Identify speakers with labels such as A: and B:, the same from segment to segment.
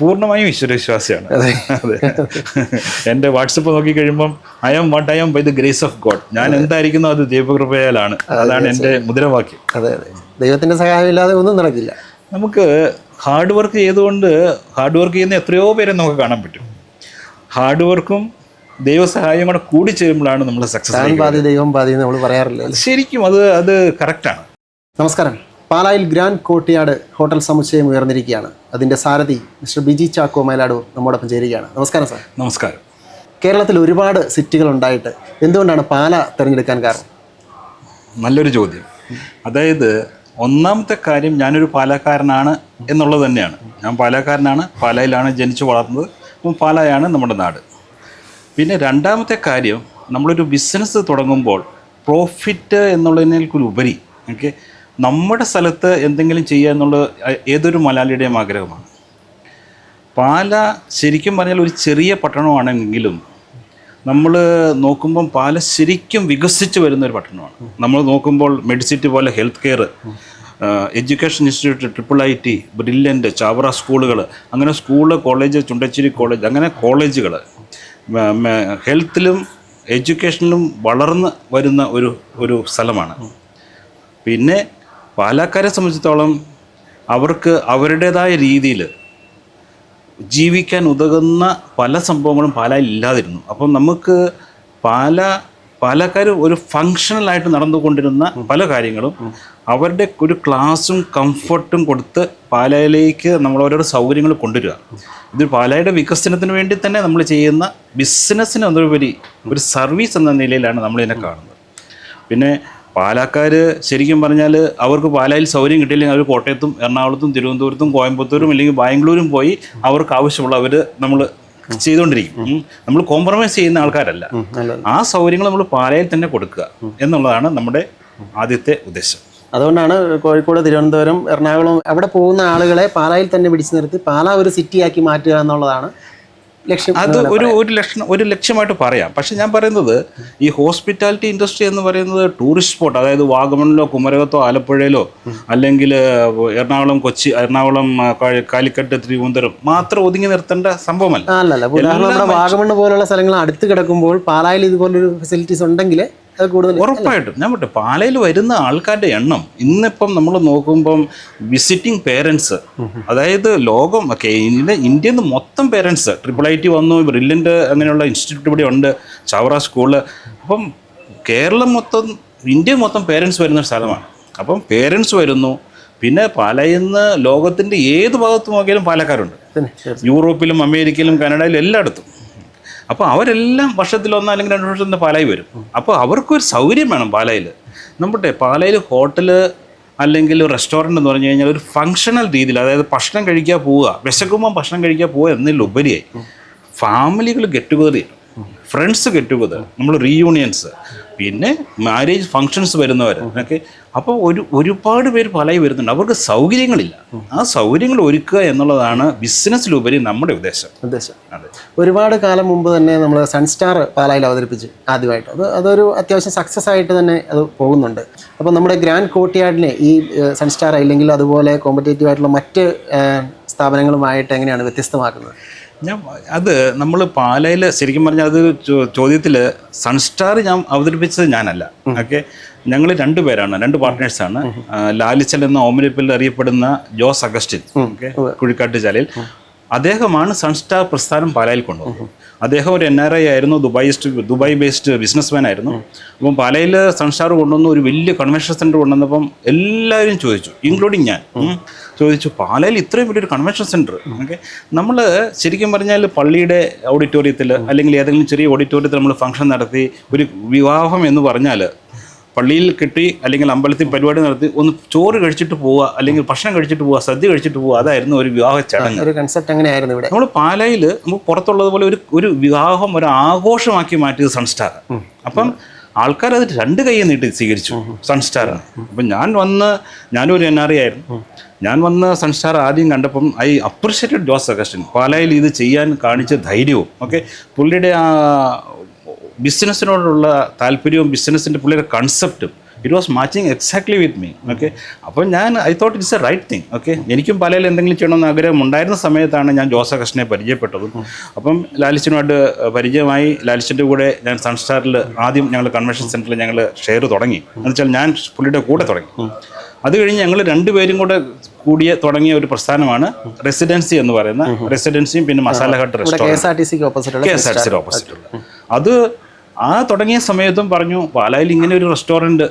A: പൂർണമായും ഈശ്വരവിശ്വാസിയാണ്. അതെ. എന്റെ വാട്സപ്പ് നോക്കി കഴിയുമ്പം I am what I am by the grace of God ഞാൻ എന്തായിരിക്കുന്നു അത് ദൈവകൃപയാലാണ്. അതാണ് എന്റെ മുദ്രാവാക്യം.
B: അതെ അതെ. ദൈവത്തിന്റെ സഹായമില്ലാതെ ഒന്നും നടക്കില്ല.
A: നമുക്ക് ഹാർഡ് വർക്ക് ചെയ്തുകൊണ്ട് ഹാർഡ് വർക്ക് ചെയ്യുന്ന എത്രയോ പേരെ നമുക്ക് കാണാൻ പറ്റും. ഹാർഡ് വർക്കും ദൈവസഹായം കൂടെ കൂടി ചേരുമ്പോഴാണ് നമ്മൾ സക്സസ്
B: ദൈവം പാതി നമ്മൾ പറയാറില്ല
A: ശരിക്കും അത് അത് കറക്റ്റാണ്
B: നമസ്കാരം. പാലായിൽ ഗ്രാൻഡ് കോട്ടിയാട് ഹോട്ടൽ സമുച്ചയം ഉയർന്നിരിക്കുകയാണ്. അതിന്റെ സാരഥി മിസ്റ്റർ ബിജി ചാക്കോ മൈലാടൂർ നമ്മോടൊപ്പം ചേരുകയാണ്. നമസ്കാരം സാർ.
A: നമസ്കാരം.
B: കേരളത്തിൽ ഒരുപാട് സിറ്റികൾ ഉണ്ടായിട്ട് എന്തുകൊണ്ടാണ് പാല തിരഞ്ഞെടുക്കാൻ കാരണം?
A: നല്ലൊരു ചോദ്യം. അതായത് ഒന്നാമത്തെ കാര്യം ഞാനൊരു പാലക്കാരനാണ് എന്നുള്ളത് തന്നെയാണ്. ഞാൻ പാലക്കാരനാണ് പാലയിലാണ് ജനിച്ചു വളർന്നത് അപ്പം പാലയാണ് നമ്മുടെ നാട്. പിന്നെ രണ്ടാമത്തെ കാര്യം നമ്മളൊരു ബിസിനസ് തുടങ്ങുമ്പോൾ പ്രോഫിറ്റ് എന്നുള്ളതിനേക്കുപരി ഓക്കെ നമ്മുടെ സ്ഥലത്ത് എന്തെങ്കിലും ചെയ്യുക എന്നുള്ളത് ഏതൊരു മലയാളിയുടെയും ആഗ്രഹമാണ്. പാല ശരിക്കും പറഞ്ഞാൽ ഒരു ചെറിയ പട്ടണമാണെങ്കിലും നമ്മൾ നോക്കുമ്പം പാല ശരിക്കും വികസിച്ച് വരുന്ന ഒരു പട്ടണമാണ്. നമ്മൾ നോക്കുമ്പോൾ മെഡിസിറ്റി പോലെ health care education institute triple I T brilliant Chavara സ്കൂളുകൾ അങ്ങനെ സ്കൂൾ കോളേജ് ചുണ്ടച്ചേരി കോളേജ് അങ്ങനെ കോളേജുകൾ ഹെൽത്തിലും എഡ്യൂക്കേഷനിലും വളർന്ന് വരുന്ന ഒരു ഒരു സ്ഥലമാണ്. പിന്നെ പാലക്കാരെ സംബന്ധിച്ചിടത്തോളം അവർക്ക് അവരുടേതായ രീതിയിൽ ജീവിക്കാൻ ഉതകുന്ന പല സംഭവങ്ങളും പാലായിൽ ഇല്ലാതിരുന്നു. അപ്പം നമുക്ക് പാല പാലക്കാർ ഒരു ഫങ്ഷണലായിട്ട് നടന്നുകൊണ്ടിരുന്ന പല കാര്യങ്ങളും അവരുടെ ഒരു ക്ലാസും കംഫർട്ടും കൊടുത്ത് പാലയിലേക്ക് നമ്മൾ ഓരോരോ സൗകര്യങ്ങൾ കൊണ്ടുവരിക. ഇത് പാലയുടെ വികസനത്തിന് വേണ്ടി തന്നെ നമ്മൾ ചെയ്യുന്ന ബിസിനസ്സിന് അതുപരി ഒരു സർവീസ് എന്ന നിലയിലാണ് നമ്മളിതിനെ കാണുന്നത്. പിന്നെ പാലക്കാർ ശരിക്കും പറഞ്ഞാൽ അവർക്ക് പാലായിൽ സൗകര്യം കിട്ടിയില്ലെങ്കിൽ അവർ കോട്ടയത്തും എറണാകുളത്തും തിരുവനന്തപുരത്തും കോയമ്പത്തൂരും അല്ലെങ്കിൽ ബാംഗ്ലൂരും പോയി അവർക്ക് ആവശ്യമുള്ള അവർ നമ്മൾ ചെയ്തുകൊണ്ടിരിക്കും. നമ്മൾ കോംപ്രമൈസ് ചെയ്യുന്ന ആൾക്കാരല്ല. ആ സൗകര്യങ്ങൾ നമ്മൾ പാലയിൽ തന്നെ കൊടുക്കുക എന്നുള്ളതാണ് നമ്മുടെ ആദ്യത്തെ ഉദ്ദേശം.
B: അതുകൊണ്ടാണ് കോഴിക്കോട് തിരുവനന്തപുരം എറണാകുളം അവിടെ പോകുന്ന ആളുകളെ പാലായിൽ തന്നെ പിടിച്ചു നിർത്തി പാല ഒരു സിറ്റിയാക്കി മാറ്റുക എന്നുള്ളതാണ്
A: അത് ഒരു ഒരു ലക്ഷണം ഒരു ലക്ഷ്യമായിട്ട് പറയാം. പക്ഷെ ഞാൻ പറയുന്നത് ഈ ഹോസ്പിറ്റാലിറ്റി ഇൻഡസ്ട്രി എന്ന് പറയുന്നത് ടൂറിസ്റ്റ് സ്പോട്ട് അതായത് വാഗമണിലോ കുമരകത്തോ ആലപ്പുഴയിലോ അല്ലെങ്കിൽ എറണാകുളം കൊച്ചി എറണാകുളം കാലിക്കട്ട് തിരുവനന്തപുരം മാത്രം ഒതുങ്ങി നിർത്തേണ്ട സംഭവമല്ല.
B: വാഗമണ് പോലുള്ള സ്ഥലങ്ങൾ അടുത്ത് കിടക്കുമ്പോൾ പാലായിൽ ഇതുപോലൊരു ഫെസിലിറ്റീസ് ഉണ്ടെങ്കിൽ കൂടുതൽ
A: ഉറപ്പായിട്ടും. ഞാൻ പറ്റും പാലയിൽ വരുന്ന ആൾക്കാരുടെ എണ്ണം ഇന്നിപ്പം നമ്മൾ നോക്കുമ്പം വിസിറ്റിംഗ് പേരൻസ് അതായത് ലോകം ഒക്കെ ഇന്ത്യ ഇന്ത്യയിൽ നിന്ന് മൊത്തം പേരൻസ് ട്രിപ്പിൾ ഐ ടി വന്നു ബ്രില്യന്റ് അങ്ങനെയുള്ള ഇൻസ്റ്റിറ്റ്യൂട്ട് ഇവിടെ ഉണ്ട് ചവറ സ്കൂൾ അപ്പം കേരളം മൊത്തം ഇന്ത്യ മൊത്തം പേരൻസ് വരുന്ന സ്ഥലമാണ്. അപ്പം പേരൻസ് വരുന്നു പിന്നെ പാലയിന്ന് ലോകത്തിന്റെ ഏത് ഭാഗത്ത് നോക്കിയാലും പാലക്കാരുണ്ട്. യൂറോപ്പിലും അമേരിക്കയിലും കാനഡയിലും എല്ലായിടത്തും. അപ്പോൾ അവരെല്ലാം വർഷത്തിലൊന്നോ അല്ലെങ്കിൽ രണ്ട് വർഷത്തിൽ പാലായി വരും. അപ്പോൾ അവർക്കൊരു സൗകര്യം വേണം പാലായിൽ നമ്മുടെ പാലായിൽ ഹോട്ടൽ അല്ലെങ്കിൽ റെസ്റ്റോറന്റ് എന്ന് പറഞ്ഞു കഴിഞ്ഞാൽ ഒരു ഫങ്ഷണൽ രീതിയിൽ അതായത് ഭക്ഷണം കഴിക്കാൻ പോവുക വിശക്കുമ്പോൾ ഭക്ഷണം കഴിക്കാൻ പോവുക എന്നതിലുപരിയായി ഫാമിലികൾ get together friends get together നമ്മൾ റീയൂണിയൻസ് പിന്നെ മാരേജ് ഫങ്ഷൻസ് വരുന്നവർ ഒക്കെ അപ്പോൾ ഒരു ഒരുപാട് പേര് പലയി വരുന്നുണ്ട്. അവർക്ക് സൗകര്യങ്ങളില്ല. ആ സൗകര്യങ്ങൾ ഒരുക്കുക എന്നുള്ളതാണ് ബിസിനസ്സിലുപരി നമ്മുടെ ഉദ്ദേശം.
B: ഉദ്ദേശം.
A: അതെ.
B: ഒരുപാട് കാലം മുമ്പ് തന്നെ നമ്മൾ സൺസ്റ്റാർ പാലായിൽ അവതരിപ്പിച്ച് ആദ്യമായിട്ട്. അത് അതൊരു അത്യാവശ്യം സക്സസ് ആയിട്ട് തന്നെ അത് പോകുന്നുണ്ട്. അപ്പോൾ നമ്മുടെ ഗ്രാൻഡ് കോട്ടിയാടിനെ ഈ സൺസ്റ്റാർ അല്ലെങ്കിൽ അതുപോലെ കോമ്പറ്റേറ്റീവ് ആയിട്ടുള്ള മറ്റ് സ്ഥാപനങ്ങളുമായിട്ട് എങ്ങനെയാണ് വ്യത്യസ്തമാക്കുന്നത്?
A: ഞാൻ അത് നമ്മൾ പാലയിൽ ശരിക്കും പറഞ്ഞാൽ അത് ചോദ്യത്തിൽ സൺസ്റ്റാർ ഞാൻ അവതരിപ്പിച്ചത് ഞാനല്ല. ഓക്കെ? ഞങ്ങൾ രണ്ടുപേരാണ് രണ്ട് പാർട്ട്നേഴ്സാണ് ലാലിച്ചൽ എന്ന ഓമനിപ്പിൽ അറിയപ്പെടുന്ന ജോസ് അഗസ്റ്റിൻ കുഴിക്കാട്ട് ചാലയിൽ അദ്ദേഹമാണ് സൺസ്റ്റാർ പ്രസ്ഥാനം പാലായിൽ കൊണ്ടുവന്നത്. അദ്ദേഹം ഒരു എൻ ആർ ഐ ആയിരുന്നു ദുബായിസ്റ്റ് ദുബായ് ബേസ്ഡ് ബിസിനസ് മാൻ ആയിരുന്നു അപ്പം പാലയിൽ സൺസ്റ്റാർ കൊണ്ടുവന്ന ഒരു വലിയ കൺവെൻഷൻ സെന്റർ കൊണ്ടുവന്നപ്പം എല്ലാവരും ചോദിച്ചു ഇൻക്ലൂഡിങ് ഞാൻ ചോദിച്ചു പാലയിൽ ഇത്രയും വലിയൊരു കൺവെൻഷൻ സെന്റർ ഓക്കെ? നമ്മൾ ശരിക്കും പറഞ്ഞാൽ പള്ളിയുടെ ഓഡിറ്റോറിയത്തിൽ അല്ലെങ്കിൽ ഏതെങ്കിലും ചെറിയ ഓഡിറ്റോറിയത്തിൽ നമ്മൾ ഫംഗ്ഷൻ നടത്തി ഒരു വിവാഹം എന്ന് പറഞ്ഞാൽ പള്ളിയിൽ കിട്ടി അല്ലെങ്കിൽ അമ്പലത്തിൽ പരിപാടി നടത്തി ഒന്ന് ചോറ് കഴിച്ചിട്ട് പോവുക അല്ലെങ്കിൽ ഭക്ഷണം കഴിച്ചിട്ട് പോവുക സദ്യ കഴിച്ചിട്ട് പോവുക അതായിരുന്നു ഒരു വിവാഹ ചടങ്ങ്.
B: ഒരു കൺസെപ്റ്റ് അങ്ങനെയായിരുന്നു ഇവിടെ.
A: നമ്മൾ പാലായിൽ നമുക്ക് പുറത്തുള്ളതുപോലെ ഒരു ഒരു വിവാഹം ഒരു ആഘോഷമാക്കി മാറ്റിയത് സൺസ്റ്റാർ അപ്പം ആൾക്കാർ അത് രണ്ട് കൈ നീട്ടി സ്വീകരിച്ചു. സൺസ്റ്റാറാണ് അപ്പം ഞാൻ വന്ന് ഞാനും ഒരു എൻ ആർ ഐ ആയിരുന്നു. ഞാൻ വന്ന് സൺസ്റ്റാർ ആദ്യം കണ്ടപ്പം ഐ അപ്രിഷ്യേറ്റഡ് ജോസ് അഗസ്റ്റിൻ. പാലായിൽ ഇത് ചെയ്യാൻ കാണിച്ച ധൈര്യവും ഓക്കെ? പുള്ളിയുടെ ആ ബിസിനസ്സിനോടുള്ള താല്പര്യവും ബിസിനസ്സിന്റെ പുള്ളിയുടെ കൺസെപ്റ്റും it was matching exactly with me okay അപ്പോൾ ഞാൻ I thought it's a right thing okay എനിക്കും പലയിൽ എന്തെങ്കിലും ചെയ്യണമെന്ന് ആഗ്രഹം ഉണ്ടായിരുന്ന സമയത്താണ് ഞാൻ ജോസ കൃഷ്ണനെ പരിചയപ്പെട്ടത്. അപ്പം ലാലിച്ചനുമായിട്ട് പരിചയമായി. ലാലിച്ചന്റെ കൂടെ ഞാൻ സൺസ്റ്റാറിൽ ആദ്യം ഞങ്ങൾ കൺവെൻഷൻ സെന്ററിൽ ഞങ്ങൾ ഷെയർ തുടങ്ങി. എന്ന് വെച്ചാൽ ഞാൻ പുള്ളിയുടെ കൂടെ തുടങ്ങി. അത് കഴിഞ്ഞ് ഞങ്ങൾ രണ്ടുപേരും കൂടെ കൂടിയ തുടങ്ങിയ ഒരു പ്രസ്ഥാനമാണ് റെസിഡൻസി എന്ന് പറയുന്ന റെസിഡൻസിയും പിന്നെ മസാല ഹട്ട്
B: ഇവിടെ K
A: restaurant
B: S R T സിക്ക് ഓപ്പോസിറ്റ്
A: അത് ആ തുടങ്ങിയ സമയത്തും പറഞ്ഞു പാലായിൽ ഇങ്ങനെ ഒരു റെസ്റ്റോറന്റ്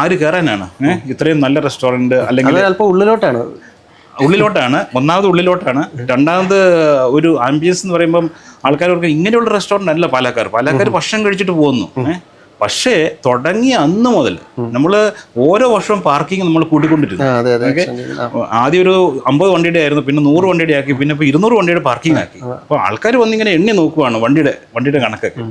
A: ആര് കയറാനാണ് ഏഹ് ഇത്രയും നല്ല റെസ്റ്റോറന്റ് അല്ലെങ്കിൽ
B: അത് അല്പം ഉള്ളിലോട്ടാണ്.
A: ഉള്ളിലോട്ടാണ് ഒന്നാമത് ഉള്ളിലോട്ടാണ്. രണ്ടാമത് ഒരു ആംബിയൻസ് എന്ന് പറയുമ്പം ആൾക്കാർക്ക് ഇങ്ങനെയുള്ള റെസ്റ്റോറന്റ് അല്ല പാലക്കാർ. പാലക്കാർ ഭക്ഷണം കഴിച്ചിട്ട് പോകുന്നു? പക്ഷേ തുടങ്ങിയ അന്ന് മുതൽ നമ്മൾ ഓരോ വർഷവും പാർക്കിംഗ് നമ്മൾ കൂട്ടിക്കൊണ്ടിരുന്നു ഓക്കെ? ആദ്യം ഒരു അമ്പത് വണ്ടിയുടെ ആയിരുന്നു പിന്നെ നൂറ് വണ്ടിയുടെ ആക്കി പിന്നെ ഇപ്പോൾ ഇരുന്നൂറ് വണ്ടിയുടെ പാർക്കിംഗ് ആക്കി. അപ്പോൾ ആൾക്കാർ വന്നിങ്ങനെ എണ്ണി നോക്കുവാണ് വണ്ടിയുടെ വണ്ടിയുടെ കണക്കൊക്കെ.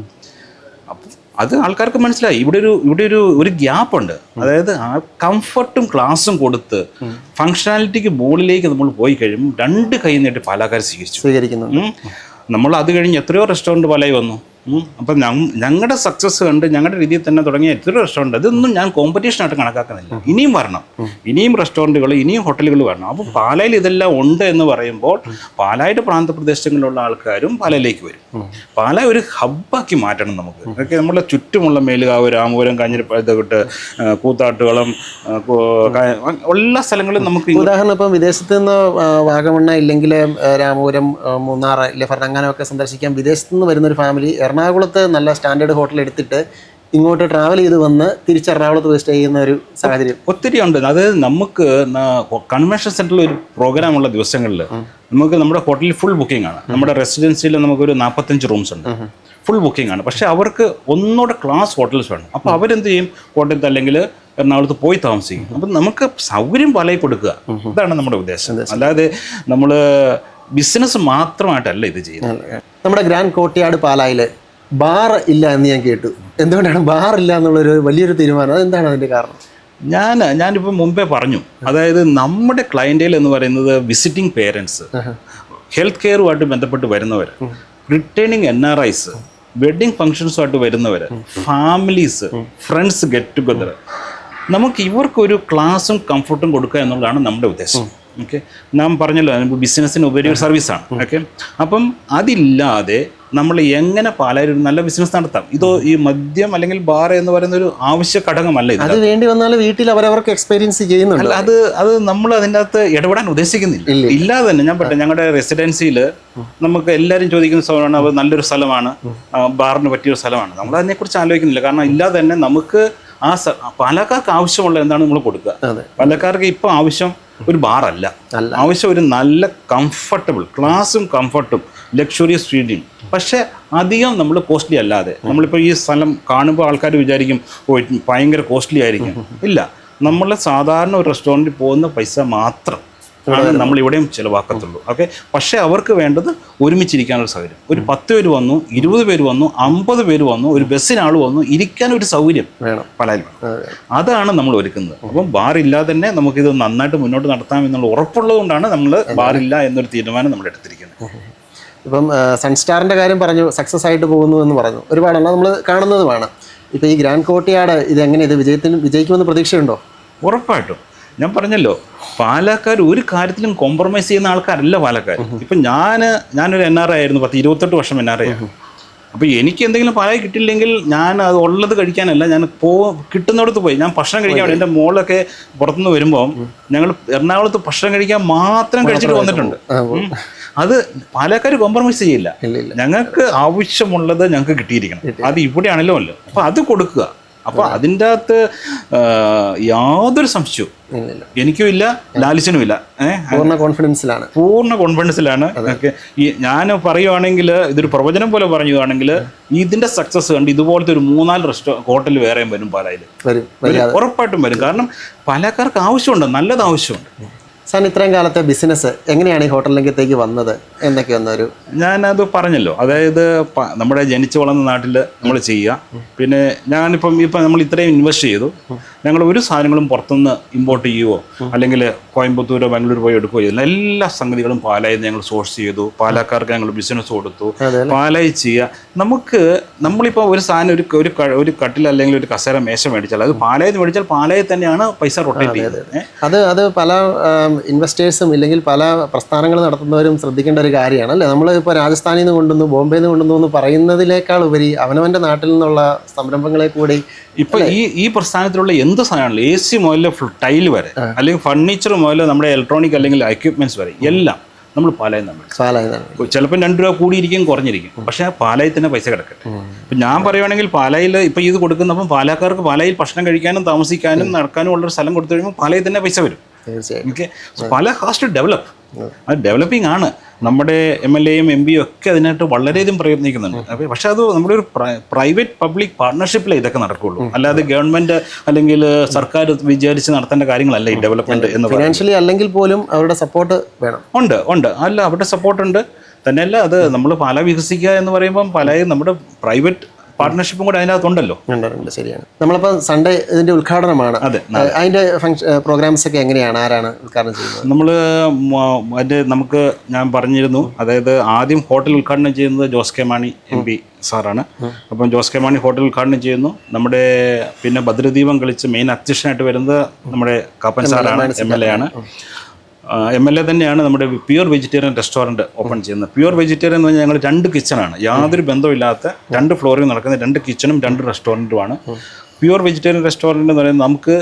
A: അത് ആൾക്കാർക്ക് മനസ്സിലായി. ഇവിടെ ഒരു ഇവിടെ ഒരു ഒരു ഗ്യാപ്പ് ഉണ്ട്. അതായത് ആ കംഫർട്ടും ക്ലാസും കൊടുത്ത് ഫങ്ഷണാലിറ്റിക്ക് മുകളിലേക്ക് നമ്മൾ പോയി കഴിയുമ്പോൾ രണ്ട് കൈ നീട്ടി പാലക്കാർ സ്വീകരിച്ചു. സ്വീകരിക്കുന്നു നമ്മൾ അത് കഴിഞ്ഞ് എത്രയോ റെസ്റ്റോറന്റ് പലായി വന്നു. അപ്പം ഞങ്ങളുടെ സക്സസ് കണ്ട് ഞങ്ങളുടെ രീതിയിൽ തന്നെ തുടങ്ങിയ എത്ര റെസ്റ്റോറന്റ് ഇതൊന്നും ഞാൻ കോമ്പറ്റീഷനായിട്ട് കണക്കാക്കുന്നില്ല. ഇനിയും വരണം. ഇനിയും റെസ്റ്റോറന്റുകൾ ഇനിയും ഹോട്ടലുകൾ വരണം. അപ്പോൾ പാലായിൽ ഇതെല്ലാം ഉണ്ട് എന്ന് പറയുമ്പോൾ പാലായിട്ട് പ്രാന്തപ്രദേശങ്ങളിലുള്ള ആൾക്കാരും പാലയിലേക്ക് വരും. പാല ഒരു ഹബ്ബാക്കി മാറ്റണം നമുക്ക്. അതൊക്കെ നമ്മളെ ചുറ്റുമുള്ള മേലുകാവ് രാമപുരം കാഞ്ഞിരപ്പ ഇതൊക്കെ കൂത്താട്ടുകളും എല്ലാ സ്ഥലങ്ങളും നമുക്ക്
B: ഉദാഹരണം ഇപ്പം വിദേശത്ത് നിന്ന് വാഗമണ്ണ ഇല്ലെങ്കിൽ രാമപുരം മൂന്നാറ് മൂന്നാർ ഇല്ലെ ഫർണങ്ങാനമൊക്കെ സന്ദർശിക്കാൻ വിദേശത്ത് നിന്ന് വരുന്ന ഒരു ഫാമിലി എറണാകുളത്ത് നല്ല സ്റ്റാൻഡേർഡ് ഹോട്ടൽ എടുത്തിട്ട് ഇങ്ങോട്ട് ട്രാവൽ ചെയ്ത് വന്ന് തിരിച്ച് എറണാകുളത്ത് പോയി സ്റ്റേ ചെയ്യുന്ന ഒരു സാഹചര്യം.
A: ഒത്തിരി ഉണ്ട്. അതായത് നമുക്ക് കൺവെൻഷൻ സെന്ററിൽ ഒരു പ്രോഗ്രാം ഉള്ള ദിവസങ്ങളിൽ നമുക്ക് നമ്മുടെ ഹോട്ടലിൽ ഫുൾ ബുക്കിംഗ് ആണ്. നമ്മുടെ റെസിഡൻസിയിൽ നമുക്കൊരു നാൽപ്പത്തഞ്ച് റൂംസ് ഉണ്ട്. ഫുൾ ബുക്കിംഗ് ആണ്. പക്ഷേ അവർക്ക് ഒന്നുകൂടെ ക്ലാസ് ഹോട്ടൽസ് വേണം. അപ്പോൾ അവരെന്ത് ചെയ്യും? ഹോട്ടലിൽ അല്ലെങ്കിൽ എറണാകുളത്ത് പോയി താമസിക്കും. അപ്പം നമുക്ക് സൗകര്യം വലയിൽ കൊടുക്കുക. ഇതാണ് നമ്മുടെ ഉദ്ദേശം. അല്ലാതെ നമ്മൾ ബിസിനസ് മാത്രമായിട്ടല്ല ഇത് ചെയ്യുന്നത്.
B: നമ്മുടെ ഗ്രാൻഡ് കോട്ടയാട് പാലായിൽ ബാർ ഇല്ല എന്ന് ഞാൻ കേട്ടു. എന്തുകൊണ്ടാണ് ബാർ ഇല്ല എന്നുള്ളൊരു വലിയൊരു തീരുമാനം? അതെന്താണ് അതിന്റെ കാരണം?
A: ഞാൻ ഞാനിപ്പോൾ മുമ്പേ പറഞ്ഞു. അതായത് നമ്മുടെ ക്ലയന്റേൽ എന്ന് പറയുന്നത് വിസിറ്റിംഗ് പേരൻസ് ഹെൽത്ത് കെയറുമായിട്ട് ബന്ധപ്പെട്ട് വരുന്നവർ returning N R I's wedding ഫങ്ഷൻസുമായിട്ട് വരുന്നവർ ഫാമിലീസ് ഫ്രണ്ട്സ് ഗെറ്റ് ടുഗദർ നമുക്ക് ഇവർക്കൊരു ക്ലാസും കംഫർട്ടും കൊടുക്കുക എന്നുള്ളതാണ് നമ്മുടെ ഉദ്ദേശം. ഓക്കെ? നാം പറഞ്ഞല്ലോ ബിസിനസ്സിന് ഉപരി ഒരു സർവീസാണ് ഓക്കെ? അപ്പം അതില്ലാതെ നമ്മൾ എങ്ങനെ പാലായിൽ ഒരു നല്ല ബിസിനസ് നടത്താം? ഇതോ ഈ മദ്യം അല്ലെങ്കിൽ ബാർ എന്ന് പറയുന്ന ഒരു ആവശ്യ ഘടകമല്ല ഇത്.
B: അത് വേണ്ടി വന്നാൽ വീട്ടിൽ അവരവർക്ക് എക്സ്പീരിയൻസ് ചെയ്യുന്നുണ്ട്.
A: അത് അത് നമ്മൾ അതിന്റെ അകത്ത് ഇടപെടാൻ ഉദ്ദേശിക്കുന്നില്ല. ഇല്ലാതെ തന്നെ ഞാൻ പറ്റും ഞങ്ങളുടെ റെസിഡൻസിയിൽ നമുക്ക് എല്ലാവരും ചോദിക്കുന്ന സ്ഥലമാണ് അത് നല്ലൊരു സ്ഥലമാണ് ബാറിന് പറ്റിയൊരു സ്ഥലമാണ്. നമ്മൾ അതിനെക്കുറിച്ച് ആലോചിക്കുന്നില്ല. കാരണം ഇല്ലാതെ തന്നെ നമുക്ക് ആ പാലക്കാർക്ക് ആവശ്യമുള്ള എന്താണ് നമ്മൾ കൊടുക്കുക? പാലക്കാർക്ക് ഇപ്പം ആവശ്യം ഒരു ബാറല്ല. ആവശ്യം ഒരു നല്ല കംഫർട്ടബിൾ ക്ലാസും കംഫർട്ടും ലക്ഷറിയസ് ഫീഡിങ് പക്ഷേ അധികം നമ്മൾ കോസ്റ്റ്ലി അല്ലാതെ നമ്മളിപ്പോൾ ഈ സ്ഥലം കാണുമ്പോൾ ആൾക്കാർ വിചാരിക്കും ഓ ഭയങ്കര കോസ്റ്റ്ലി ആയിരിക്കും. ഇല്ല. നമ്മൾ സാധാരണ ഒരു റെസ്റ്റോറന്റിൽ പോകുന്ന പൈസ മാത്രം ആണ് നമ്മൾ ഇവിടെയും ചിലവാക്കത്തുള്ളൂ. ഓക്കെ പക്ഷേ അവർക്ക് വേണ്ടത് ഒരുമിച്ചിരിക്കാനൊരു സൗകര്യം. ഒരു പത്ത് പേര് വന്നു ഇരുപത് പേര് വന്നു അമ്പത് പേര് വന്നു ഒരു ബസ്സിന് ആൾ വന്നു ഇരിക്കാൻ ഒരു സൗകര്യം പലായിൽ വേണം. അതാണ് നമ്മൾ ഒരുക്കുന്നത്. അപ്പം ബാറില്ലാതെ തന്നെ നമുക്കിത് നന്നായിട്ട് മുന്നോട്ട് നടത്താം എന്നുള്ള ഉറപ്പുള്ളത് കൊണ്ടാണ് നമ്മൾ ബാറില്ല എന്നൊരു തീരുമാനം നമ്മൾ എടുത്തിരിക്കുന്നത്
B: ഇപ്പം സൺസ്റ്റാറിന്റെ കാര്യം പറഞ്ഞു സക്സസ് ആയിട്ട് പോകുന്നു എന്ന് പറഞ്ഞു. ഒരുപാടല്ല നമ്മൾ കാണുന്നതുമാണ്. ഇപ്പോൾ ഈ ഗ്രാൻഡ് കോട്ടിയാട് ഇത് എങ്ങനെ ഇത് വിജയത്തിന് വിജയിക്കുമെന്ന് പ്രതീക്ഷയുണ്ടോ?
A: ഉറപ്പായിട്ടും. ഞാൻ പറഞ്ഞല്ലോ പാലക്കാർ ഒരു കാര്യത്തിലും കോംപ്രമൈസ് ചെയ്യുന്ന ആൾക്കാരല്ല പാലക്കാർ. ഇപ്പം ഞാൻ ഞാനൊരു എൻ ആർ ഐ ആയിരുന്നു പത്ത് ഇരുപത്തെട്ട് വർഷം എൻ ആർ ഐ അപ്പൊ അപ്പോൾ എനിക്ക് എന്തെങ്കിലും പാല കിട്ടില്ലെങ്കിൽ ഞാൻ അത് ഉള്ളത് കഴിക്കാനല്ല ഞാൻ പോ കിട്ടുന്നിടത്ത് പോയി. ഞാൻ ഭക്ഷണം കഴിക്കാൻ വേണ്ടി എന്റെ മോളൊക്കെ പുറത്തുനിന്ന് വരുമ്പോൾ ഞങ്ങൾ എറണാകുളത്ത് ഭക്ഷണം കഴിക്കാൻ മാത്രം കഴിച്ചിട്ട് വന്നിട്ടുണ്ട്. അത് പാലക്കാർ കോംപ്രമൈസ് ചെയ്യില്ല. ഞങ്ങൾക്ക് ആവശ്യമുള്ളത് ഞങ്ങൾക്ക് കിട്ടിയിരിക്കണം. അത് ഇവിടെയാണല്ലോ അല്ലോ അപ്പോൾ അത് കൊടുക്കുക. അപ്പോൾ അതിന്റെ അകത്ത് യാതൊരു സംശയവും എനിക്കും ഇല്ല ലാലിച്ചനും ഇല്ല.
B: പൂർണ കോൺഫിഡൻസിലാണ്
A: പൂർണ കോൺഫിഡൻസിലാണ് ഈ ഞാൻ പറയുവാണെങ്കിൽ ഇതൊരു പ്രവചനം പോലെ പറയുകയാണെങ്കിൽ ഇതിന്റെ സക്സസ് കണ്ട് ഇതുപോലത്തെ ഒരു മൂന്നാൽ റെസ്റ്റോ ഹോട്ടൽ വേറെയും വരും പാലായിൽ ഉറപ്പായിട്ടും വരും. കാരണം പാലക്കാർക്ക് ആവശ്യമുണ്ട്. നല്ലത് ആവശ്യമുണ്ട്
B: സാൻ ഇത്രയും കാലത്തെ ബിസിനസ് എങ്ങനെയാണ് ഈ ഹോട്ടൽ രംഗത്തേക്ക് വന്നത്? എന്നൊക്കെ ഒന്നൊരു
A: ഞാനത് പറഞ്ഞല്ലോ. അതായത് നമ്മുടെ ജനിച്ചു വളർന്ന നാട്ടിൽ നമ്മൾ ചെയ്യുക. പിന്നെ ഞാനിപ്പം ഇപ്പം നമ്മൾ ഇത്രയും ഇൻവെസ്റ്റ് ചെയ്തു. ഞങ്ങൾ ഒരു സാധനങ്ങളും പുറത്തുനിന്ന് ഇമ്പോർട്ട് ചെയ്യുവോ അല്ലെങ്കിൽ കോയമ്പത്തൂരോ ബാംഗ്ലൂർ പോയി എടുക്കുകയോ ചെയ്തില്ല. എല്ലാ സംഗതികളും പാലായി ഞങ്ങൾ സോഴ്സ് ചെയ്തു. പാലക്കാർക്ക് ഞങ്ങൾ ബിസിനസ് കൊടുത്തു. പാലായി ചെയ്യുക. നമുക്ക് നമ്മളിപ്പോൾ ഒരു സാധനം ഒരു ഒരു ഒരു കട്ടിൽ അല്ലെങ്കിൽ ഒരു കസേര മേശ മേടിച്ചാൽ അത് പാലായി മേടിച്ചാൽ പാലായി തന്നെയാണ് പൈസ റൊട്ടേറ്റ് ചെയ്യുന്നത്.
B: അത്. അത് പല ഇൻവെസ്റ്റേഴ്സും ഇല്ലെങ്കിൽ പല പ്രസ്ഥാനങ്ങൾ നടത്തുന്നവരും ശ്രദ്ധിക്കേണ്ട ഒരു കാര്യമാണ് അല്ലേ? നമ്മൾ ഇപ്പോൾ രാജസ്ഥാനിൽ നിന്ന് കൊണ്ടുവന്നു ബോംബെയിൽ നിന്ന് കൊണ്ടുവന്നു എന്ന് പറയുന്നതിനേക്കാൾ ഉപരി അവനവന്റെ നാട്ടിൽ നിന്നുള്ള സംരംഭങ്ങളെ കൂടി
A: ഇപ്പോൾ ഈ ഈ പ്രസ്ഥാനത്തിലുള്ള എന്ത് സാധനമാണല്ലോ എ സി മുതൽ ടൈൽ വരെ അല്ലെങ്കിൽ ഫർണിച്ചർ മുതൽ നമ്മുടെ ഇലക്ട്രോണിക് അല്ലെങ്കിൽ എക്യുപ്മെന്റ്സ് വരെ എല്ലാം നമ്മൾ പാലായം
B: തമ്മിൽ
A: ചിലപ്പോൾ രണ്ട് രൂപ കൂടിയിരിക്കും കുറഞ്ഞിരിക്കും. പക്ഷെ ആ തന്നെ പൈസ കിടക്കട്ടെ. ഇപ്പം ഞാൻ പറയുവാണെങ്കിൽ പാലായിൽ ഇപ്പം ഇത് കൊടുക്കുന്നപ്പം പാലക്കാർക്ക് പാലായിൽ ഭക്ഷണം കഴിക്കാനും താമസിക്കാനും നടക്കാനും ഉള്ളൊരു സ്ഥലം കൊടുത്തു കഴിയുമ്പോൾ പാലായിൽ തന്നെ പൈസ വരും. Okay Pala has to develop അത് ഡെവലപ്പിംഗ് ആണ്. നമ്മുടെ എം എൽ എയും എം പിയും ഒക്കെ അതിനായിട്ട് വളരെയധികം പ്രയത്നിക്കുന്നുണ്ട്. അപ്പോൾ പക്ഷേ അത് നമ്മുടെ ഒരു പ്രൈവറ്റ് പബ്ലിക് പാർട്ണർഷിപ്പിലേ ഇതൊക്കെ നടക്കുള്ളൂ. അല്ലാതെ ഗവൺമെന്റ് അല്ലെങ്കിൽ സർക്കാർ വിചാരിച്ച് നടത്തേണ്ട കാര്യങ്ങളല്ല ഈ ഡെവലപ്മെന്റ് എന്ന് പറഞ്ഞാൽ
B: ഫിനാൻഷ്യലി അല്ലെങ്കിൽ പോലും അവരുടെ സപ്പോർട്ട് വേണം.
A: ഉണ്ട് ഉണ്ട്. അല്ല അവരുടെ സപ്പോർട്ട് ഉണ്ട്. തന്നെയല്ല അത് നമ്മൾ പാല വികസിക്കുക എന്ന് പറയുമ്പം പല നമ്മുടെ പ്രൈവറ്റ് പാർട്ട്ണർഷിപ്പും കൂടെ അതിനകത്തുണ്ടല്ലോ.
B: ഉണ്ട് ഉണ്ട് ശരിയാണ്. നമ്മളിപ്പോൾ സൺഡേ ഇതിന്റെ ഉദ്ഘാടനമാണ്.
A: അതെ
B: അതിന്റെ ഫംഗ്ഷൻ പ്രോഗ്രാംസ് ഒക്കെ എങ്ങനെയാണ്? ആരാണ് ഉദ്ഘാടനം ചെയ്യുന്നത്?
A: നമ്മൾ അതിന്റെ നമുക്ക് ഞാൻ പറഞ്ഞിരുന്നു. അതായത് ആദ്യം ഹോട്ടൽ ഉദ്ഘാടനം ചെയ്യുന്നത് Jose K Mani M P സാറാണ്. അപ്പം ജോസ് കെ മാണി ഹോട്ടൽ ഉദ്ഘാടനം ചെയ്യുന്നു. നമ്മുടെ പിന്നെ ഭദ്രദീപം കളിച്ച് മെയിൻ അധ്യക്ഷനായിട്ട് വരുന്നത് നമ്മുടെ കാപ്പൻ സാറാണ് എം എൽ എ ആണ്. എം എൽ എ തന്നെയാണ് നമ്മുടെ പ്യുവർ വെജിറ്റേറിയൻ റെസ്റ്റോറന്റ് ഓപ്പൺ ചെയ്യുന്നത്. പ്യുവർ വെജിറ്റേറിയൻ എന്ന് പറഞ്ഞാൽ ഞങ്ങൾ രണ്ട് കിച്ചണാണ് യാതൊരു ബന്ധമില്ലാത്ത രണ്ട് ഫ്ലോറിൽ നടക്കുന്ന രണ്ട് കിച്ചണും രണ്ട് റെസ്റ്റോറന്റുമാണ് പ്യുവർ വെജിറ്റേറിയൻ റെസ്റ്റോറന്റ് എന്ന് പറയുന്നത് നമുക്ക്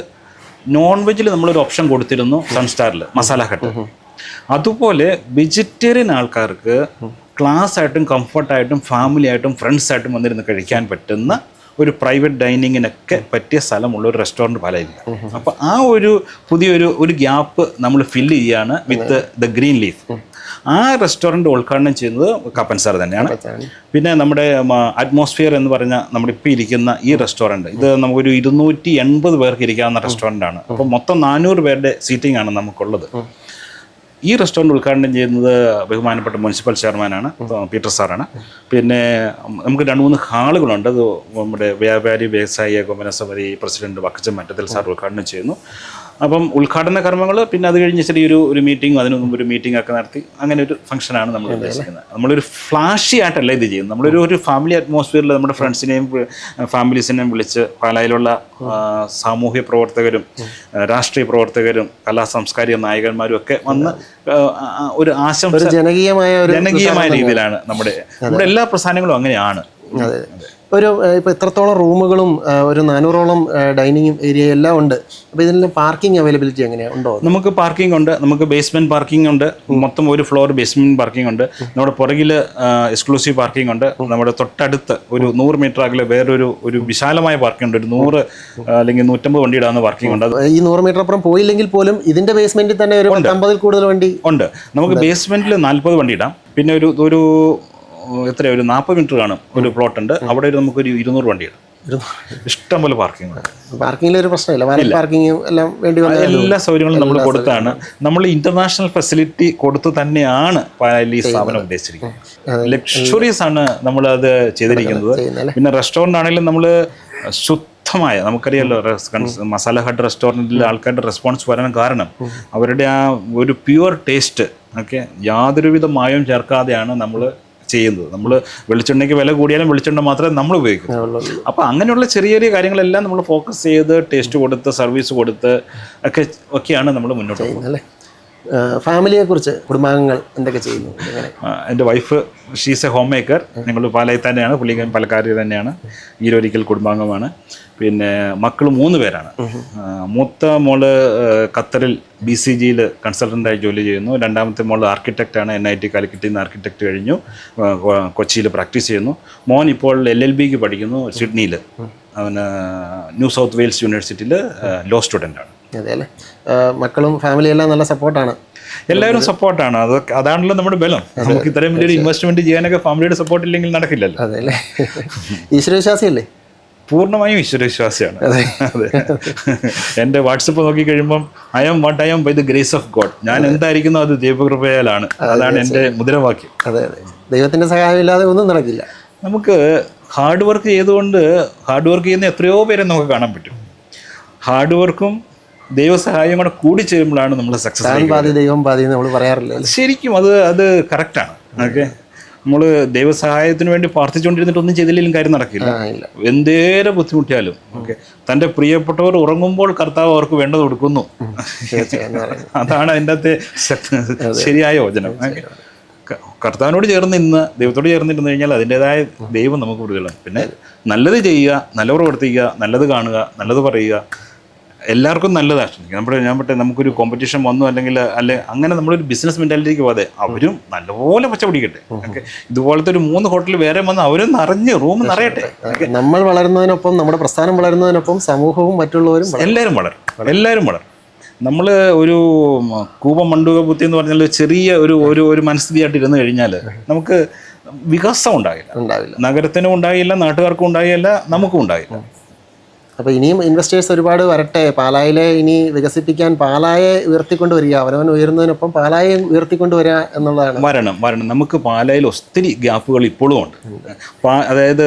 A: നോൺ വെജിൽ നമ്മളൊരു ഓപ്ഷൻ കൊടുത്തിരുന്നു സൺസ്റ്റാറിൽ മസാല ഹട്ട് അതുപോലെ വെജിറ്റേറിയൻ ആൾക്കാർക്ക് ക്ലാസ് ആയിട്ടും കംഫർട്ടായിട്ടും ഫാമിലി ആയിട്ടും ഫ്രണ്ട്സ് ആയിട്ടും വന്നിരുന്ന് കഴിക്കാൻ പറ്റുന്ന ഒരു പ്രൈവറ്റ് ഡൈനിങ്ങിനൊക്കെ പറ്റിയ സ്ഥലമുള്ള ഒരു റെസ്റ്റോറന്റ് പലയില്ല. അപ്പോൾ ആ ഒരു പുതിയൊരു ഒരു ഗ്യാപ്പ് നമ്മൾ ഫില്ല് ചെയ്യാണ് വിത്ത് ദ ഗ്രീൻ ലീഫ് ആ റെസ്റ്റോറന്റ് ഉദ്ഘാടനം ചെയ്യുന്നത് കപ്പൻ സാർ തന്നെയാണ്. പിന്നെ നമ്മുടെ അറ്റ്മോസ്ഫിയർ എന്ന് പറഞ്ഞ നമ്മുടെ ഇപ്പോൾ ഇരിക്കുന്ന ഈ റെസ്റ്റോറന്റ് ഇത് നമുക്കൊരു ഇരുന്നൂറ്റി എൺപത് പേർക്ക് ഇരിക്കാവുന്ന റെസ്റ്റോറന്റ് ആണ്. അപ്പോൾ മൊത്തം നാനൂറ് പേരുടെ സീറ്റിംഗ് ആണ് നമുക്കുള്ളത്. ഈ റെസ്റ്റോറന്റ് ഉദ്ഘാടനം ചെയ്യുന്നത് ബഹുമാനപ്പെട്ട മുനിസിപ്പൽ ചെയർമാനാണ് പീറ്റർ സാറാണ്. പിന്നെ നമുക്ക് രണ്ട് മൂന്ന് ഹാളുകളുണ്ട്. അത് നമ്മുടെ വ്യാപാരി വ്യവസായ ഏകോപന സമിതി പ്രസിഡന്റ് വക്കച്ചൻ മറ്റത്തിൽ സാർ ഉദ്ഘാടനം ചെയ്യുന്നു. അപ്പം ഉദ്ഘാടന കർമ്മങ്ങൾ പിന്നെ അത് കഴിഞ്ഞ് ചെറിയൊരു ഒരു മീറ്റിംഗ് അതിനു മുമ്പ് ഒരു മീറ്റിംഗ് ഒക്കെ നടത്തി. അങ്ങനെ ഒരു ഫംഗ്ഷനാണ് നമ്മൾ ഉദ്ദേശിക്കുന്നത്. നമ്മളൊരു ഫ്ലാഷി ആയിട്ടല്ല ഇത് ചെയ്യുന്നത്. നമ്മളൊരു ഒരു ഫാമിലി അറ്റ്മോസ്ഫിയറിൽ നമ്മുടെ ഫ്രണ്ട്സിനെയും ഫാമിലീസിനെയും വിളിച്ച് പാലായിലുള്ള സാമൂഹ്യ പ്രവർത്തകരും രാഷ്ട്രീയ പ്രവർത്തകരും കലാ സാംസ്കാരിക നായകന്മാരും ഒക്കെ വന്ന് ഒരു ആശംസ
B: ജനകീയമായ
A: ജനകീയമായ രീതിയിലാണ് നമ്മുടെ നമ്മുടെ എല്ലാ പ്രസ്ഥാനങ്ങളും അങ്ങനെയാണ്.
B: ഒരു ഇപ്പോൾ ഇപ്പൊ ഇത്രത്തോളം റൂമുകളും ഒരു നാനൂറോളം ഡൈനിങ് ഏരിയ എല്ലാം ഉണ്ട്. അപ്പോൾ ഇതിന്റെ പാർക്കിംഗ് അവൈലബിലിറ്റി എങ്ങനെയാണ് ഉണ്ടോ?
A: നമുക്ക് പാർക്കിംഗ് ഉണ്ട്. നമുക്ക് ബേസ്മെന്റ് പാർക്കിംഗ് ഉണ്ട്. മൊത്തം ഒരു ഫ്ലോർ ബേസ്മെന്റ് പാർക്കിംഗ് ഉണ്ട്. നമ്മുടെ പുറകിൽ എക്സ്ക്ലൂസീവ് പാർക്കിംഗ് ഉണ്ട്. നമ്മുടെ തൊട്ടടുത്ത് ഒരു നൂറ് മീറ്റർ അകലെ വേറൊരു ഒരു വിശാലമായ പാർക്കിംഗ് ഉണ്ട്. ഒരു നൂറ് അല്ലെങ്കിൽ നൂറ്റമ്പത് വണ്ടി ഇടാവുന്ന പാർക്കിംഗ് ഉണ്ട്.
B: ഈ നൂറ് മീറ്റർ അപ്പുറം പോയില്ലെങ്കിൽ പോലും ഇതിന്റെ ബേസ്മെന്റിൽ തന്നെ ഒരു അമ്പതിൽ കൂടുതൽ വണ്ടി
A: ഉണ്ട്. നമുക്ക് ബേസ്മെന്റിൽ നാൽപ്പത് വണ്ടി ഇടാം. പിന്നെ ഒരു ഒരു എത്ര ഒരു നാൽപ്പത് മീറ്റർ കാണും. ഒരു പ്ലോട്ട് ഉണ്ട്. അവിടെ ഒരു നമുക്കൊരു ഇരുന്നൂറ് വണ്ടി ഇടാം. ഇഷ്ടം പോലെ പാർക്കിംഗ്
B: പാർക്കിംഗിൽ ഒരു പ്രശ്നമില്ല. പാർക്കിംഗ് എല്ലാം വേണ്ടി
A: എല്ലാ സൗകര്യങ്ങളും നമ്മൾ കൊടുത്താണ്. നമ്മൾ ഇന്റർനാഷണൽ ഫെസിലിറ്റി കൊടുത്തു തന്നെയാണ് ഈ സ്ഥാപനം ഉദ്ദേശിച്ചിരിക്കുന്നത്. ലക്ഷറീസ് ആണ് നമ്മൾ അത് ചെയ്തിരിക്കുന്നത്. പിന്നെ റെസ്റ്റോറന്റ് ആണെങ്കിലും നമ്മൾ ശുദ്ധമായ നമുക്കറിയാലോ മസാല ഹട്ട് റെസ്റ്റോറന്റിൽ ആൾക്കാരുടെ റെസ്പോൺസ് വരാൻ കാരണം അവരുടെ ആ ഒരു പ്യുവർ ടേസ്റ്റ് ഓക്കെ യാതൊരുവിധ മായവും ചേർക്കാതെയാണ് നമ്മൾ ചെയ്യുന്നത്. നമ്മൾ വെളിച്ചെണ്ണയ്ക്ക് വില കൂടിയാലും വെളിച്ചെണ്ണ മാത്രമേ നമ്മൾ ഉപയോഗിക്കൂ. അപ്പോൾ അങ്ങനെയുള്ള ചെറിയ ചെറിയ കാര്യങ്ങളെല്ലാം നമ്മൾ ഫോക്കസ് ചെയ്ത് ടേസ്റ്റ് കൊടുത്ത് സർവീസ് കൊടുത്ത് ഒക്കെ ഒക്കെയാണ് നമ്മൾ മുന്നോട്ട് പോകുന്നത്.
B: ഫാമിലിയെ കുറിച്ച് കുടുംബാംഗങ്ങൾ എന്തൊക്കെ ചെയ്യുന്നു?
A: എന്റെ wife she's a home maker ഞങ്ങൾ പാലയിൽ തന്നെയാണ് പുള്ളിക്കൻ പാലക്കാരി തന്നെയാണ്. ഈരൊരിക്കൽ കുടുംബാംഗമാണ്. പിന്നെ മക്കൾ മൂന്ന് പേരാണ്. മൂത്ത മോൾ ഖത്തറിൽ ബി സി ജിയിൽ കൺസൾട്ടന്റായി ജോലി ചെയ്യുന്നു. രണ്ടാമത്തെ മോൾ ആർക്കിടെക്റ്റാണ് എൻ ഐ ടി കാലിക്കറ്റിൽ നിന്ന് ആർക്കിടെക്റ്റ് കഴിഞ്ഞു. കൊച്ചിയിൽ പ്രാക്ടീസ് ചെയ്യുന്നു. മോൻ ഇപ്പോൾ എൽ എൽ ബിക്ക് പഠിക്കുന്നു സിഡ്നിയിൽ അവന് ന്യൂ സൗത്ത് വെയിൽസ് യൂണിവേഴ്സിറ്റിയിൽ ലോ സ്റ്റുഡന്റാണ്
B: അതെ അല്ലേ? മക്കളും ഫാമിലി എല്ലാം നല്ല സപ്പോർട്ടാണ്
A: എല്ലാവരും സപ്പോർട്ടാണ് അത് അതാണല്ലോ നമ്മുടെ ബലം. നമുക്ക് ഇത്രയും വലിയൊരു ഇൻവെസ്റ്റ്മെന്റ് ചെയ്യാനൊക്കെ ഫാമിലിയുടെ സപ്പോർട്ട് ഇല്ലെങ്കിൽ നടക്കില്ലല്ലോ.
B: അതെ അല്ലേ? ഈശ്വരവിശ്വാസിയല്ലേ?
A: പൂർണമായും ഈശ്വരവിശ്വാസിയാണ്. എന്റെ വാട്സപ്പ് നോക്കി കഴിയുമ്പം I am what I am by the grace of God ഞാൻ എന്തായിരിക്കുന്നു അത് ദൈവകൃപയാലാണ്. അതാണ് എന്റെ മുദ്രാവാക്യം.
B: അതെ അതെ. ദൈവത്തിന്റെ സഹായം ഇല്ലാതെ ഒന്നും നടക്കില്ല.
A: നമുക്ക് ഹാർഡ് വർക്ക് ചെയ്തുകൊണ്ട് ഹാർഡ് വർക്ക് ചെയ്യുന്ന എത്രയോ പേരെ നമുക്ക് കാണാൻ പറ്റും. ഹാർഡ് വർക്കും ദൈവസഹായം കൂടെ കൂടി ചേരുമ്പോഴാണ് നമ്മൾ സക്സസ്
B: ദൈവം പാതി നമ്മൾ പറയാറില്ല
A: ശരിക്കും അത് അത് കറക്റ്റാണ് ഓക്കെ നമ്മൾ ദൈവസഹായത്തിന് വേണ്ടി പ്രാർത്ഥിച്ചുകൊണ്ടിരുന്നിട്ട് ഒന്നും ചെയ്തില്ലെങ്കിലും കാര്യം നടക്കില്ല.
B: എന്തേലും
A: എന്തേരെ ബുദ്ധിമുട്ടിയാലും ഓക്കെ. തന്റെ പ്രിയപ്പെട്ടവർ ഉറങ്ങുമ്പോൾ കർത്താവ് അവർക്ക് വേണ്ടത് കൊടുക്കുന്നു. അതാണ് അതിന്റെ അകത്തെ ശരിയായ ക- കർത്താവിനോട് ചേർന്ന് ഇന്ന് ദൈവത്തോട് ചേർന്നിരുന്നു കഴിഞ്ഞാൽ അതിന്റെതായ ദൈവം നമുക്ക് കൂടുതലാണ് പിന്നെ നല്ലത് ചെയ്യുക നല്ല പ്രവർത്തിക്കുക നല്ലത് കാണുക നല്ലത് പറയുക. എല്ലാവർക്കും നല്ലതാണ് നമ്മുടെ ഞാൻ പറ്റേ നമുക്കൊരു കോമ്പറ്റീഷൻ വന്നു അല്ലെങ്കിൽ അല്ലെ അങ്ങനെ നമ്മളൊരു ബിസിനസ് മെന്റാലിറ്റിക്ക് പോകാതെ അവരും നല്ലപോലെ പച്ച പിടിക്കട്ടെ ഓക്കെ ഇതുപോലത്തെ ഒരു മൂന്ന് ഹോട്ടൽ വേറെ വന്ന് അവരും നിറഞ്ഞ് റൂം നിറയട്ടെ.
B: നമ്മൾ വളരുന്നതിനൊപ്പം നമ്മുടെ പ്രസ്ഥാനം വളരുന്നതിനൊപ്പം സമൂഹവും മറ്റുള്ളവരും.
A: എല്ലാവരും വളരും. എല്ലാവരും വളരും. നമ്മൾ ഒരു കൂപ മണ്ടുക ബുദ്ധി എന്ന് പറഞ്ഞാൽ ചെറിയ ഒരു ഒരു ഒരു മനസ്ഥിതിയായിട്ട് ഇരുന്ന് കഴിഞ്ഞാൽ നമുക്ക് വികാസം ഉണ്ടാകില്ല.
B: ഉണ്ടാവില്ല
A: നഗരത്തിനും ഉണ്ടായില്ല നാട്ടുകാർക്കും ഉണ്ടാകില്ല നമുക്കും ഉണ്ടാകില്ല.
B: അപ്പോൾ ഇനിയും ഇൻവെസ്റ്റേഴ്സ് ഒരുപാട് വരട്ടെ. പാലായിലെ ഇനി വികസിപ്പിക്കാൻ പാലായെ ഉയർത്തിക്കൊണ്ട് വരിക അവനവൻ ഉയരുന്നതിനൊപ്പം പാലായെ ഉയർത്തിക്കൊണ്ട് വരിക എന്നുള്ളതാണ്.
A: വരണം വരണം. നമുക്ക് പാലായിൽ ഒത്തിരി ഗ്യാപ്പുകൾ ഇപ്പോഴും ഉണ്ട്. അതായത്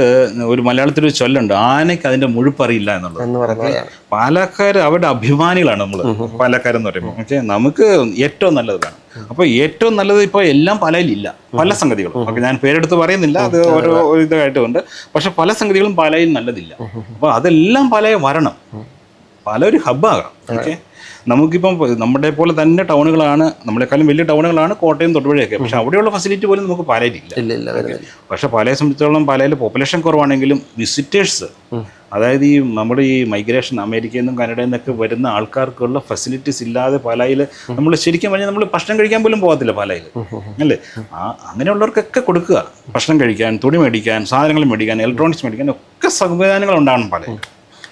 A: ഒരു മലയാളത്തിൽ ഒരു ചൊല്ലുണ്ട് ആനയ്ക്ക് അതിന്റെ മുഴുപ്പറിയില്ല എന്നുള്ളത്.
B: എന്ന് പറഞ്ഞാൽ
A: പാലക്കാർ അവരുടെ അഭിമാനികളാണ് നമ്മൾ പാലക്കാരെന്ന് പറയുമ്പോൾ. ഓക്കെ നമുക്ക് ഏറ്റവും നല്ലത് വേണം. അപ്പോൾ ഏറ്റവും നല്ലത് ഇപ്പോൾ എല്ലാം പലയിലില്ല. പല സംഗതികളും. ഓക്കെ ഞാൻ പേരെടുത്ത് പറയുന്നില്ല അത് ഓരോ ഇതായിട്ടുണ്ട്. പക്ഷെ പല സംഗതികളും പാലയിൽ നല്ലതില്ല. അപ്പോൾ അതെല്ലാം പല വരണം. പല ഒരു ഹബ്ബാകാം ഓക്കെ? നമുക്കിപ്പം നമ്മുടെ പോലെ തന്നെ ടൗണുകളാണ് നമ്മളെക്കാളും വലിയ ടൗണുകളാണ് കോട്ടയം തൊടുപുഴയൊക്കെ പക്ഷെ അവിടെയുള്ള ഫെസിലിറ്റി പോലും നമുക്ക് പാലയിലില്ല. പക്ഷെ പാലയെ സംബന്ധിച്ചിടത്തോളം പാലയിൽ പോപ്പുലേഷൻ കുറവാണെങ്കിലും വിസിറ്റേഴ്സ് അതായത് ഈ നമ്മുടെ ഈ മൈഗ്രേഷൻ അമേരിക്കയിൽ നിന്നും കാനഡയിൽ നിന്നൊക്കെ വരുന്ന ആൾക്കാർക്കുള്ള ഫെസിലിറ്റീസ് ഇല്ലാതെ പാലായിൽ നമ്മൾ ശരിക്കും പറഞ്ഞാൽ നമ്മൾ ഭക്ഷണം കഴിക്കാൻ പോലും പോകത്തില്ല പാലായിൽ അല്ലേ? ആ അങ്ങനെയുള്ളവർക്കൊക്കെ കൊടുക്കുക. ഭക്ഷണം കഴിക്കാൻ തുണി മേടിക്കാൻ സാധനങ്ങൾ മേടിക്കാൻ ഇലക്ട്രോണിക്സ് മേടിക്കാൻ ഒക്കെ സംവിധാനങ്ങൾ ഉണ്ടാകണം പാലയിൽ.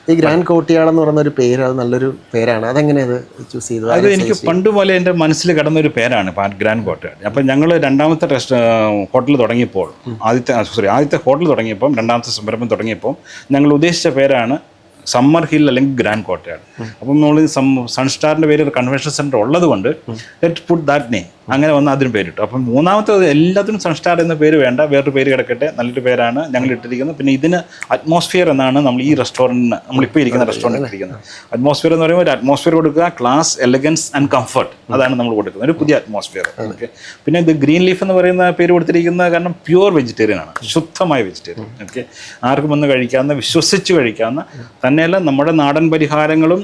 B: ഈ ഗ്രാൻഡ് കോട്ടിയാട് എന്ന് പറയുന്ന ഒരു പേര് അത് നല്ലൊരു പേരാണ്. അതെങ്ങനെയത് ചൂസ് ചെയ്തു
A: അത് എനിക്ക് പണ്ട് പോലെ എന്റെ മനസ്സിൽ കിടന്ന ഒരു പേരാണ് ഗ്രാൻഡ് കോട്ട. അപ്പം ഞങ്ങൾ രണ്ടാമത്തെ റെസ്റ്റ് ഹോട്ടൽ തുടങ്ങിയപ്പോൾ ആദ്യത്തെ സോറി ആദ്യത്തെ ഹോട്ടൽ തുടങ്ങിയപ്പം രണ്ടാമത്തെ സംരംഭം തുടങ്ങിയപ്പോൾ ഞങ്ങൾ ഉദ്ദേശിച്ച പേരാണ് സമ്മർ ഹിൽ അല്ലെങ്കിൽ ഗ്രാൻഡ് കോട്ടയാണ്. അപ്പം നമ്മൾ സൺസ്റ്റാറിന്റെ പേര് ഒരു കൺവെൻഷൻ സെന്റർ ഉള്ളത് കൊണ്ട് ലെറ്റ് പുട്ട് ദാറ്റ് നെയിം അങ്ങനെ വന്ന് അതിന് പേരിട്ടു. അപ്പം മൂന്നാമത്തെ എല്ലാത്തിനും സൺസ്റ്റാർ എന്ന പേര് വേണ്ട. വേറൊരു പേര് കിടക്കട്ടെ. നല്ലൊരു പേരാണ് ഞങ്ങൾ ഇട്ടിരിക്കുന്നത്. പിന്നെ ഇതിന് അറ്റ്മോസ്ഫിയർ എന്നാണ് നമ്മൾ ഈ റെസ്റ്റോറന്റിന് നമ്മളിപ്പോൾ ഇരിക്കുന്ന റെസ്റ്റോറന്റ് ഇരിക്കുന്നത് അറ്റ്മോസ്ഫിയർ എന്ന് പറയുമ്പോൾ ഒരു അറ്റ്മോസ്ഫിയർ കൊടുക്കുക ക്ലാസ് എലഗൻസ് ആൻഡ് കംഫർട്ട് അതാണ് നമ്മൾ കൊടുക്കുന്നത്. ഒരു പുതിയ അറ്റ്മോസ്ഫിയർ ഓക്കെ പിന്നെ ഇത് ഗ്രീൻ ലീഫ് എന്ന് പറയുന്ന പേര് കൊടുത്തിരിക്കുന്നത് കാരണം പ്യുവർ വെജിറ്റേറിയൻ ആണ്. ശുദ്ധമായ വെജിറ്റേറിയൻ ഓക്കെ ആർക്കും ഒന്ന് കഴിക്കാവുന്ന വിശ്വസിച്ച് കഴിക്കാവുന്ന തന്നെയല്ല നമ്മുടെ നാടൻ പരിഹാരങ്ങളും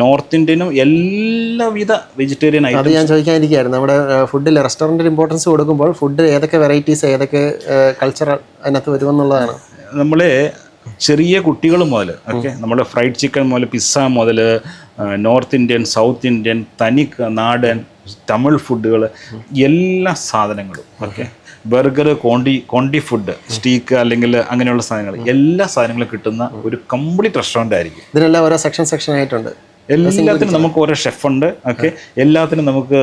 A: നോർത്ത് ഇന്ത്യനും എല്ലാവിധ വെജിറ്റേറിയൻ
B: അത് ഞാൻ ചോദിക്കാനിരിക്കുകയായിരുന്നു. നമ്മുടെ ഫുഡിൽ റെസ്റ്റോറന്റിൽ ഇമ്പോർട്ടൻസ് കൊടുക്കുമ്പോൾ ഫുഡ് ഏതൊക്കെ വെറൈറ്റീസ് ഏതൊക്കെ കൾച്ചർ അതിനകത്ത് വരുമെന്നുള്ളതാണ്.
A: നമ്മൾ ചെറിയ കുട്ടികൾ മുതൽ ഓക്കെ നമ്മുടെ ഫ്രൈഡ് ചിക്കൻ മുതൽ പിസ്സ മുതൽ നോർത്ത് ഇന്ത്യൻ സൗത്ത് ഇന്ത്യൻ തനി നാടൻ തമിഴ് ഫുഡുകൾ എല്ലാ സാധനങ്ങളും okay burger Conti Conti food steak അല്ലെങ്കിൽ അങ്ങനെയുള്ള സാധനങ്ങൾ. എല്ലാ സാധനങ്ങളും കിട്ടുന്ന ഒരു കംപ്ലീറ്റ് റെസ്റ്റോറന്റ് ആയിരിക്കും.
B: ഇതിനെല്ലാം ഓരോ സെക്ഷൻ സെക്ഷൻ ആയിട്ടുണ്ട്.
A: എല്ലാത്തിനും നമുക്ക് ഓരോ ഷെഫുണ്ട് ഓക്കെ എല്ലാത്തിനും നമുക്ക്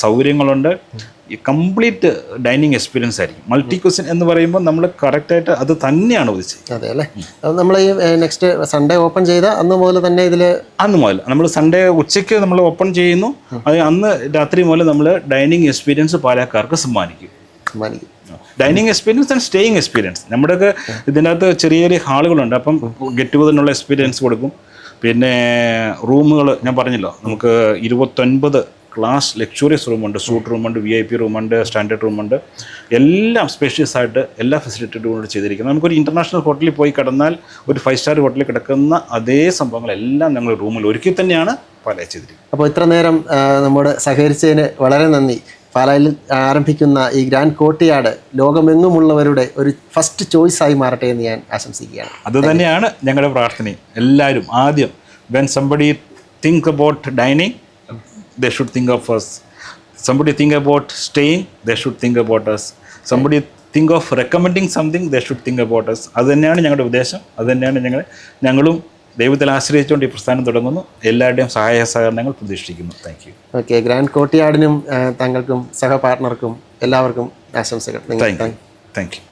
A: സൗകര്യങ്ങളുണ്ട്. കംപ്ലീറ്റ് ഡൈനിങ് എക്സ്പീരിയൻസ് ആയിരിക്കും. മൾട്ടി ക്വസ്റ്റൻ എന്ന് പറയുമ്പോൾ നമ്മൾ കറക്റ്റായിട്ട് അത് തന്നെയാണ് ഉദ്ദേശിച്ചത്.
B: അതെ അല്ലേ? നമ്മൾ ഈ നെക്സ്റ്റ് സൺഡേ ഓപ്പൺ ചെയ്ത അന്ന് മുതൽ തന്നെ ഇതിൽ
A: അന്ന് മുതൽ. നമ്മൾ സൺഡേ ഉച്ചയ്ക്ക് നമ്മൾ ഓപ്പൺ ചെയ്യുന്നു. അത് അന്ന് രാത്രി മുതൽ നമ്മൾ ഡൈനിങ് എക്സ്പീരിയൻസ് പാലക്കാർക്ക് സമ്മാനിക്കും.
B: സമ്മാനിക്കും
A: dining experience and staying experience നമ്മുടെയൊക്കെ ഇതിനകത്ത് ചെറിയ ചെറിയ ഹാളുകളുണ്ട്. അപ്പം ഗെറ്റ് ടുഗദറിനുള്ള എക്സ്പീരിയൻസ് കൊടുക്കും. പിന്നെ റൂമുകൾ ഞാൻ പറഞ്ഞല്ലോ നമുക്ക് ഇരുപത്തൊൻപത് ക്ലാസ് ലക്ഷറിയസ് റൂമുണ്ട്. സൂട്ട് റൂമുണ്ട് വി ഐ പി റൂമുണ്ട് സ്റ്റാൻഡേർഡ് റൂമുണ്ട്. എല്ലാം സ്പേഷ്യസ് ആയിട്ട് എല്ലാ ഫെസിലിറ്റിയും കൂടി ചെയ്തിരിക്കുന്നത് നമുക്കൊരു ഇന്റർനാഷണൽ ഹോട്ടലിൽ പോയി കിടന്നാൽ ഒരു ഫൈവ് സ്റ്റാർ ഹോട്ടലിൽ കിടക്കുന്ന അതേ സംഭവങ്ങളെല്ലാം ഞങ്ങൾ റൂമിൽ ഒരുക്കി തന്നെയാണ് പല ചെയ്തിരിക്കുന്നത്.
B: അപ്പോൾ ഇത്ര നേരം നമ്മോട് സഹകരിച്ചതിന് വളരെ നന്ദി. പാലായിൽ ആരംഭിക്കുന്ന ഈ ഗ്രാൻഡ് കോട്ടിയാട് ലോകമെങ്ങുമുള്ളവരുടെ ഒരു ഫസ്റ്റ് ചോയ്സ് ആയി മാറട്ടെ എന്ന് ഞാൻ ആശംസിക്കുകയാണ്.
A: അത് തന്നെയാണ് ഞങ്ങളുടെ പ്രാർത്ഥനയും എല്ലാവരും ആദ്യം when somebody think about dining they should think of us. Somebody think about staying they should think about us somebody think of recommending something they should think about us അത് തന്നെയാണ് ഞങ്ങളുടെ ഉദ്ദേശം. അത് തന്നെയാണ് ഞങ്ങൾ ഞങ്ങളും ദൈവത്തിൽ ആശ്രയിച്ചുകൊണ്ട് ഈ പ്രസ്ഥാനം തുടങ്ങുന്നു. എല്ലാവരുടെയും സഹായ സഹകരണങ്ങൾ പ്രതീക്ഷിക്കുന്നു. താങ്ക് യു
B: ഓക്കെ ഗ്രാൻഡ് കോട്ടിയാടിനും താങ്കൾക്കും സഹപാർട്ണർക്കും എല്ലാവർക്കും ആശംസകൾ.
A: Thank you thank you